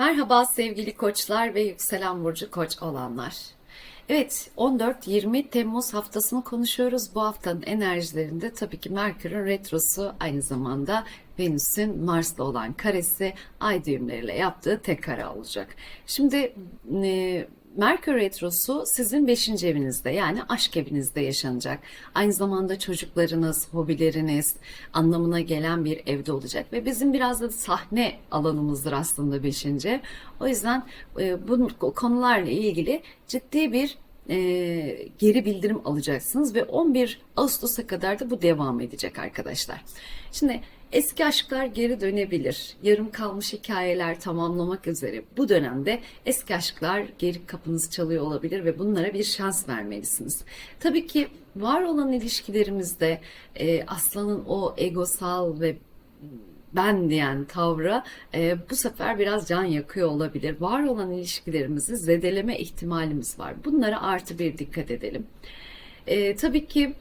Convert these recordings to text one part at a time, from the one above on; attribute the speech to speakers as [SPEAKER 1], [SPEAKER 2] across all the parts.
[SPEAKER 1] Merhaba sevgili koçlar ve yükselen burcu koç olanlar. Evet 14-20 Temmuz haftasını konuşuyoruz. Bu haftanın enerjilerinde tabii ki Merkür'ün retrosu aynı zamanda Venüs'ün Mars'la olan karesi ay düğümleriyle yaptığı tek kare olacak. Şimdi e, Merkür Retrosu sizin 5. evinizde yani aşk evinizde yaşanacak. Aynı zamanda çocuklarınız, hobileriniz anlamına gelen bir evde olacak. Ve bizim biraz da sahne alanımızdır aslında 5. O yüzden e, bu konularla ilgili ciddi bir e, geri bildirim alacaksınız ve 11 Ağustos'a kadar da bu devam edecek arkadaşlar. Şimdi Eski aşklar geri dönebilir. Yarım kalmış hikayeler tamamlamak üzere bu dönemde eski aşklar geri kapınızı çalıyor olabilir ve bunlara bir şans vermelisiniz. Tabii ki var olan ilişkilerimizde e, aslanın o egosal ve ben diyen tavrı e, bu sefer biraz can yakıyor olabilir. Var olan ilişkilerimizi zedeleme ihtimalimiz var. Bunlara artı bir dikkat edelim. E, tabii ki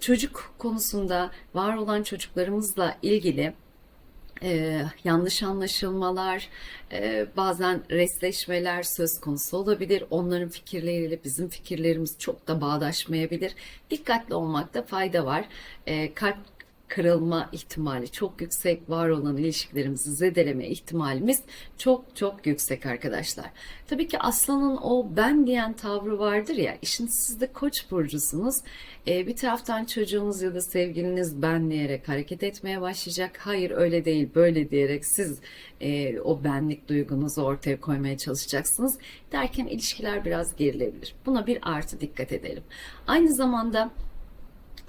[SPEAKER 1] çocuk konusunda var olan çocuklarımızla ilgili e, yanlış anlaşılmalar, e, bazen resleşmeler söz konusu olabilir. Onların fikirleriyle bizim fikirlerimiz çok da bağdaşmayabilir. Dikkatli olmakta fayda var. E, kalp kırılma ihtimali çok yüksek. Var olan ilişkilerimizi zedeleme ihtimalimiz çok çok yüksek arkadaşlar. Tabii ki aslanın o ben diyen tavrı vardır ya. işin siz de koç burcusunuz. Ee, bir taraftan çocuğunuz ya da sevgiliniz ben diyerek hareket etmeye başlayacak. Hayır öyle değil böyle diyerek siz e, o benlik duygunuzu ortaya koymaya çalışacaksınız. Derken ilişkiler biraz gerilebilir. Buna bir artı dikkat edelim. Aynı zamanda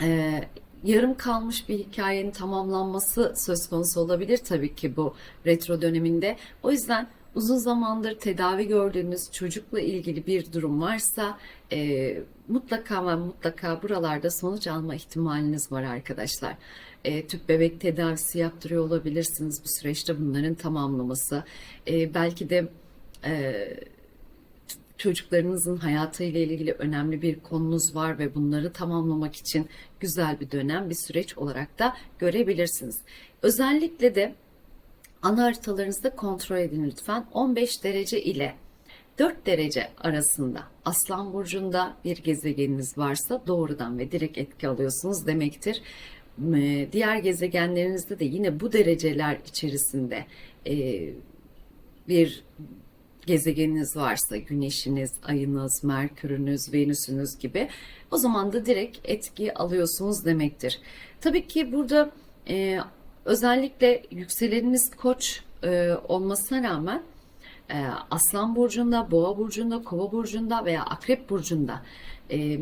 [SPEAKER 1] e, yarım kalmış bir hikayenin tamamlanması söz konusu olabilir tabii ki bu retro döneminde. O yüzden uzun zamandır tedavi gördüğünüz çocukla ilgili bir durum varsa e, mutlaka ve mutlaka buralarda sonuç alma ihtimaliniz var arkadaşlar. E, tüp bebek tedavisi yaptırıyor olabilirsiniz bu süreçte bunların tamamlaması. E, belki de e, çocuklarınızın hayatıyla ilgili önemli bir konunuz var ve bunları tamamlamak için güzel bir dönem, bir süreç olarak da görebilirsiniz. Özellikle de ana haritalarınızda kontrol edin lütfen. 15 derece ile 4 derece arasında Aslan Burcu'nda bir gezegeniniz varsa doğrudan ve direkt etki alıyorsunuz demektir. Diğer gezegenlerinizde de yine bu dereceler içerisinde e, bir gezegeniniz varsa güneşiniz, ayınız, merkürünüz, venüsünüz gibi o zaman da direkt etki alıyorsunuz demektir. Tabii ki burada e, özellikle yükseleniniz koç e, olmasına rağmen e, aslan burcunda, boğa burcunda, kova burcunda veya akrep burcunda e,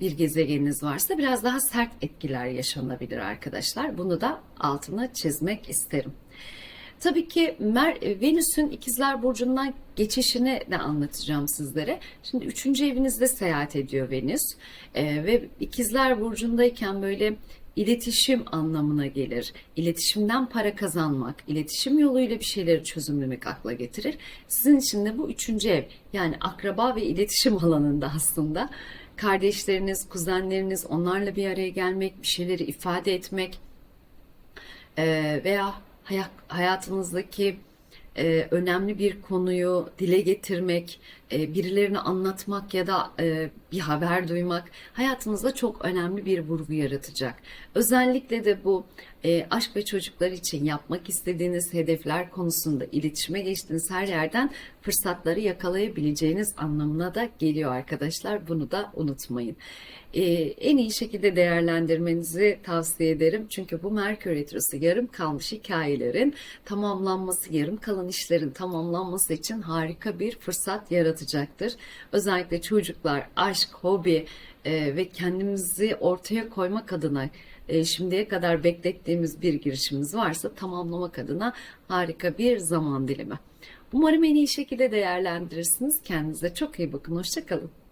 [SPEAKER 1] bir gezegeniniz varsa biraz daha sert etkiler yaşanabilir arkadaşlar. Bunu da altına çizmek isterim. Tabii ki Mer Venüs'ün ikizler burcundan geçişini de anlatacağım sizlere. Şimdi üçüncü evinizde seyahat ediyor Venüs ee, ve ikizler burcundayken böyle iletişim anlamına gelir. İletişimden para kazanmak, iletişim yoluyla bir şeyleri çözümlemek akla getirir. Sizin için de bu üçüncü ev yani akraba ve iletişim alanında aslında kardeşleriniz, kuzenleriniz onlarla bir araya gelmek, bir şeyleri ifade etmek veya hayatınızdaki e, önemli bir konuyu dile getirmek, e, birilerine anlatmak ya da e, bir haber duymak hayatınızda çok önemli bir vurgu yaratacak. Özellikle de bu e, aşk ve çocuklar için yapmak istediğiniz hedefler konusunda iletişime geçtiğiniz her yerden fırsatları yakalayabileceğiniz anlamına da geliyor arkadaşlar. Bunu da unutmayın. E, en iyi şekilde değerlendirmenizi tavsiye ederim. Çünkü bu Merkür Retrosu yarım kalmış hikayelerin tamamlanması, yarım kalan işlerin tamamlanması için harika bir fırsat yaratacaktır. Özellikle çocuklar, aşk, hobi e, ve kendimizi ortaya koymak adına e, şimdiye kadar beklettiğimiz bir girişimimiz varsa tamamlamak adına harika bir zaman dilimi. Umarım en iyi şekilde değerlendirirsiniz. Kendinize çok iyi bakın. Hoşçakalın.